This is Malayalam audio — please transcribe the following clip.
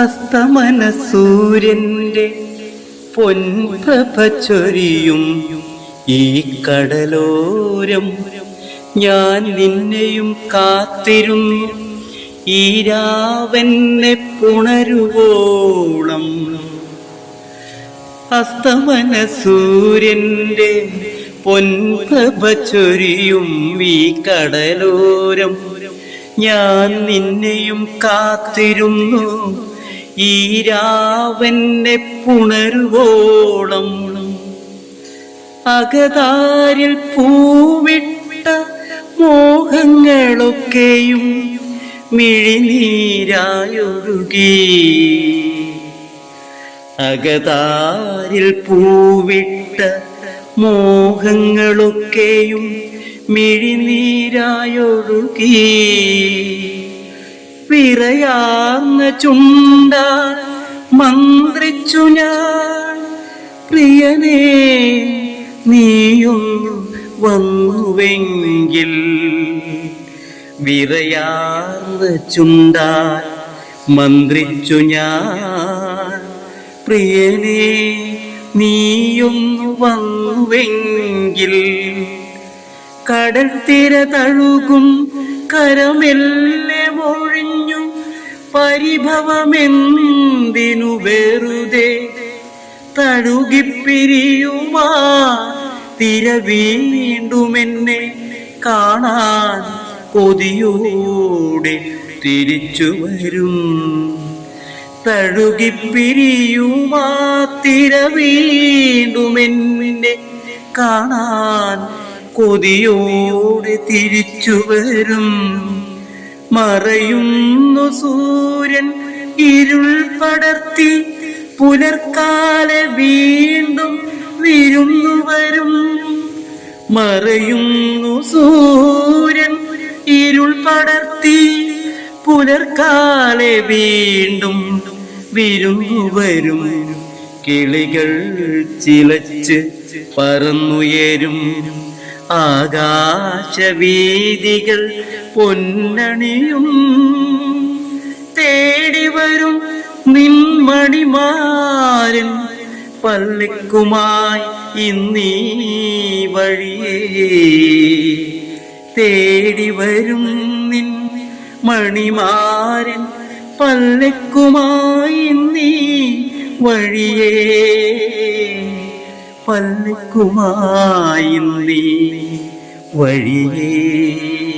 അസ്തമന സൂര്യന്റെ പൊൻപ്രഭ ചൊരിയും ഈ കടലോരം ഞാൻ നിന്നെയും കാത്തിരുന്നു. ഈ രാവെന്നെ പുണരുവോളം അസ്തമന സൂര്യന്റെ പൊൻപ്രഭ ചൊരിയും ഈ കടലോരം ഞാൻ നിന്നെയും കാത്തിരുന്നു. ഈ രാവെന്നെ പുണരുവോളം അകതാരിൽ പൂവിട്ട മോഹങ്ങളൊക്കെയും മിഴിനീരായൊഴുകി. അകതാരിൽ പൂവിട്ട മോഹങ്ങളൊക്കെയും മിഴിനീരായൊഴുകി. വിറയാർന്ന ചുണ്ട മന്ത്രിച്ചു ഞാൻ. പ്രിയനേ നീയൊന്നു വന്നുവെങ്കിൽ വിറയാർന്ന ചുണ്ടാൽ മന്ത്രിച്ചു ഞാൻ. പ്രിയനേ നീയൊന്നു വന്നുവെങ്കിൽ കടൽ തിര തഴുകും കരമെല്ലെ മൊഴിഞ്ഞു പരിഭവമെന്തിനു വെറുതെ? തഴുകിപ്പിരിയുമാ തിര വീണ്ടുമെന്നെ കാണാൻ കൊതിയോടെ തിരിച്ചു വരും. തഴുകിപ്പിരിയുമാ തിര വീണ്ടുമെന്നെ കാണാൻ കൊതിയോടെ തിരിച്ചു വരും. മറയുന്നു സൂര്യൻ ഇരുൾ പടർത്തി. പുലർക്കാലെ വീണ്ടും വിരുന്നു വരും. മറയുന്നു സൂര്യൻ ഇരുൾ പടർത്തി. പുലർക്കാലെ വീണ്ടും വിരുന്നു വരും. കിളികൾ ചിലച്ച് പറന്നുയരും. ആകാശവീതികൾ പൊന്നണിയും തേടി വരും നിൻമണിമാരൻ പള്ളിക്കുമായി ഇന്നീ വഴിയേ. തേടി വരും നിൻ മണിമാരൻ പള്ളിക്കുമായി നീ വഴിയേ. പല്ലക്കുമായി നീ വഴിയേ.